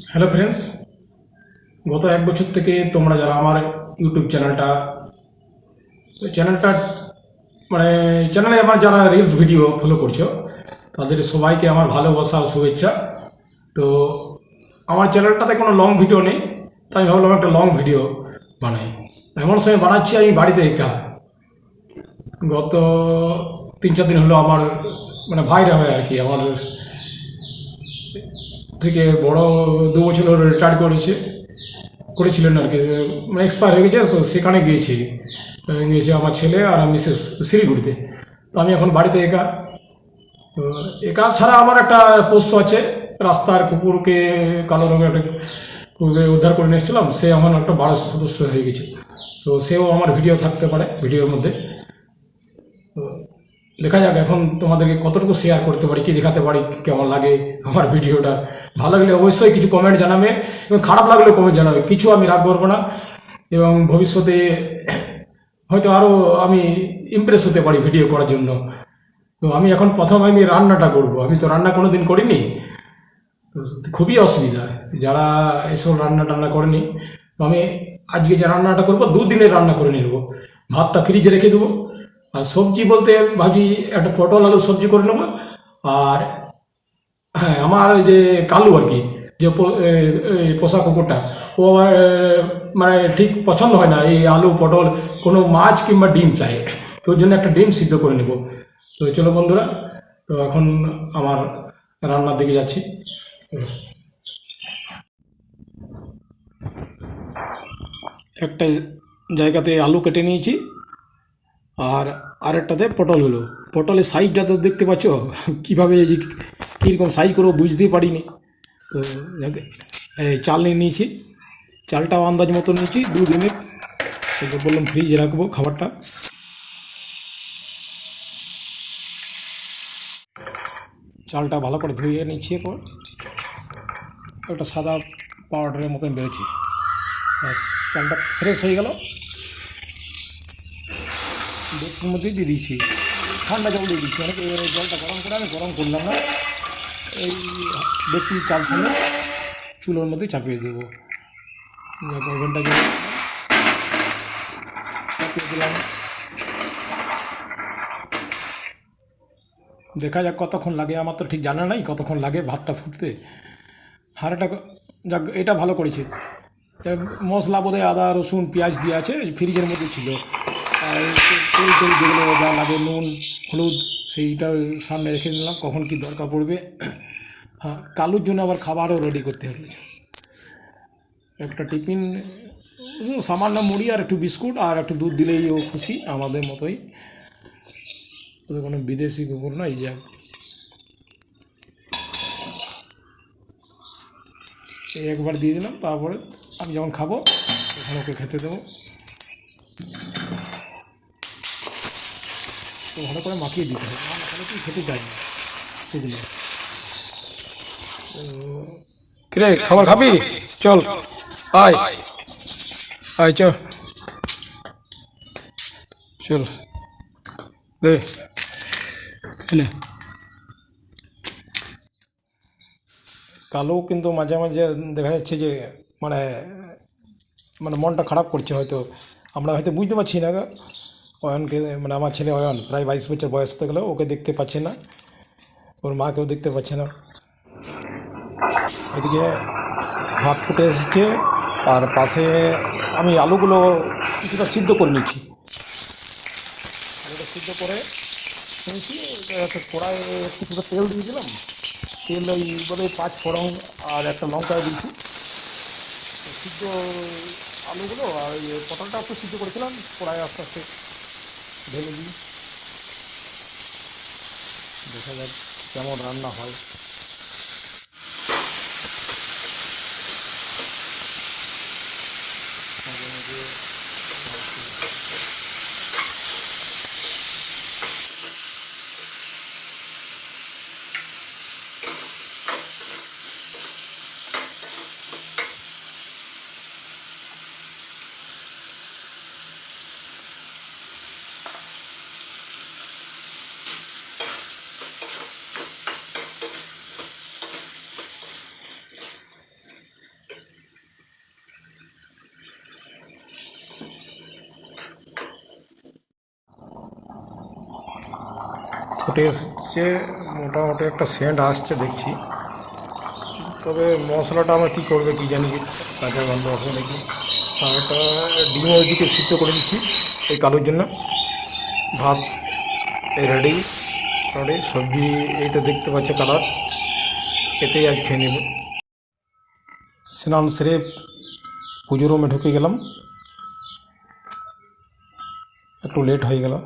Hello friends গত এক বছর থেকে তোমরা যারা আমার ইউটিউব চ্যানেলটা চ্যানেলটা মানে চ্যানেলে আমার যারা রিলস ভিডিও ফলো করছ, তাদের সবাইকে আমার ভালোবাসা ও শুভেচ্ছা। তো আমার চ্যানেলটাতে কোনো লং ভিডিও নেই, তাই আমি ভাবলাম একটা লং ভিডিও বানাই। এমন সময় বানাচ্ছি, আমি বাড়িতে একা। গত তিন চার দিন হলো আমার মানে ভাইরা হয় আর কি, আমার থেকে বড় দু বছর হলো রিটায়ার করেছে। করেছিলেন আর কি। মানে এক্সপায়ার হয়ে গেছে, তো সেখানে গিয়েছি। গিয়েছে আমার ছেলে আর মিসেস শিলিগুড়িতে। তো আমি এখন বাড়িতে একা। একা ছাড়া আমার একটা পোষ্য আছে, রাস্তার কুকুরকে কালো রঙের একটা কুকুরকে উদ্ধার করে নিয়ে এসেছিলাম। সে আমার একটা বড় সদস্য হয়ে গেছে। তো সেও আমার ভিডিও থাকতে পারে ভিডিওর মধ্যে। দেখা যাক এখন তোমাদেরকে কতটুকু শেয়ার করতে পারি, কি দেখাতে পারি, কেমন লাগে আমার ভিডিওটা। ভালো লাগলে অবশ্যই কিছু কমেন্ট জানাবে এবং খারাপ লাগলে কমেন্ট জানাবে, কিছু আমি রাগ করব না। এবং ভবিষ্যতে হয়তো আরও আমি ইমপ্রেস হতে পারি ভিডিও করার জন্য। তো আমি এখন প্রথম আমি রান্নাটা করব। আমি তো রান্না কোনো দিন করিনি খুবই অসুবিধা। যারা এসব রান্না টান্না করেনি, তো আমি আজকে যে রান্নাটা করব, দুদিনের রান্না করে নেব। ভাতটা ফ্রিজে রেখে দেবো। আর সবজি বলতে ভাবি একটা পটল, আলু সবজি করে নেব। আর হ্যাঁ আমার যে কালু আর কি, যে পোষা কুকুরটা, ও আমার মানে ঠিক পছন্দ হয় না, এই আলু, পটল, কোনো মাছ কিংবা ডিম চাই। তো ওর জন্য একটা ডিম সিদ্ধ করে নেব। তো চলো বন্ধুরা, তো এখন আমার রান্নার দিকে যাচ্ছি। একটা জায়গাতে আলু কেটে নিয়েছি। আর আরেকটাতে পটল হলো। পটলের সাইজটা তো দেখতে পাচ্ছ? কীভাবে যে কীরকম সাইজ করব বুঝতেই পারিনি। তো চাল নিয়ে নিয়েছি। চালটাও আন্দাজ মতো নিয়েছি দুদিনের তোকে বললাম ফ্রিজে রাখব খাবারটা। চালটা ভালো করে ধুয়ে নিচ্ছি এরপর। একটা সাদা পাউডারের মতন বেরোচ্ছি চালটা ফ্রেশ হয়ে গেল। ডেক্সির মধ্যেই দিয়ে দিয়েছি। ঠান্ডা জল দিয়ে দিচ্ছি অনেক এবারে জলটা গরম করে, আমি গরম করলাম না। এই ডেক্সি চাল ফেলে চুলোর মধ্যে চাপিয়ে দেবো। ওভেনটাকে চাপিয়ে দিলাম। দেখা যাক কতক্ষণ লাগে। আমার তো ঠিক জানা নাই কতক্ষণ লাগে ভাতটা ফুটতে। হাঁড়াটা যাক, এটা ভালো করেছে। মশলা বোধ আদা, রসুন, পেঁয়াজ দিয়ে আছে, ফ্রিজের মধ্যে ছিল। যেগুলো যা লাগে নুন হলুদ সেইটা সামনে রেখে নিলাম কখন কি দরকার পড়বে হ্যাঁ কালুর জন্য আবার খাবারও রেডি করতে হবে একটা টিফিন সামান্য মুড়ি আর একটু বিস্কুট আর একটু দুধ দিলেই ও খুশি আমাদের মতোই ওদের কোনো বিদেশি কুকুর না এই যা একবার দিয়ে দিলাম তারপরে আমি যখন খাব তখন ওকে খেতে দেবো করে মাখিয়ে দিতে হবে। না তাহলে তুই খেতে চাই না সেগুলো কিরে খাবার খাবি? চল। আয়। আয় চ। চল। দে। এনে। কালো কিন্তু মাঝে মাঝে দেখা যাচ্ছে যে মানে মানে মনটা খারাপ করছে হয়তো। আমরা হয়তো বুঝতে পারছি না অয়নকে মানে আমার ছেলে অয়ন, প্রায় বাইশ বছর বয়স হতে গেলেও ওকে দেখতে পাচ্ছে না। ওর মাকেও দেখতে পাচ্ছে না। এদিকে ভাত ফুটে এসেছে, আর পাশে আমি আলুগুলো কিছুটা সিদ্ধ করে নিচ্ছি। আলুটা সিদ্ধ করে নিয়েছি কড়াই কিছুটা তেল দিয়েছিলাম। তেল ওই বলে পাঁচ ফোড়ন আর একটা লঙ্কা দিয়েছি। সিদ্ধ আলুগুলো আর পটলটা একটু সিদ্ধ করেছিলাম কড়াই আস্তে আস্তে ঢেলে দিই। দেখা যাক কেমন রান্না ফুটে এসছে মোটামুটি একটা সেন্ট আসছে দেখছি। তবে মশলাটা আমার কী করবে কি জানি কাঁচা গন্ধ হবে নাকি আর একটা ডিম ওইদিকে সিদ্ধ করে দিচ্ছি এই কালোর জন্য। ভাত রেডি রেডি সবজি এইটা দেখতে পাচ্ছে কালার। এতেই আজ খেয়ে নেব। স্নান সেরে পুজো রুমে ঢুকে গেলাম। একটু লেট হয়ে গেল।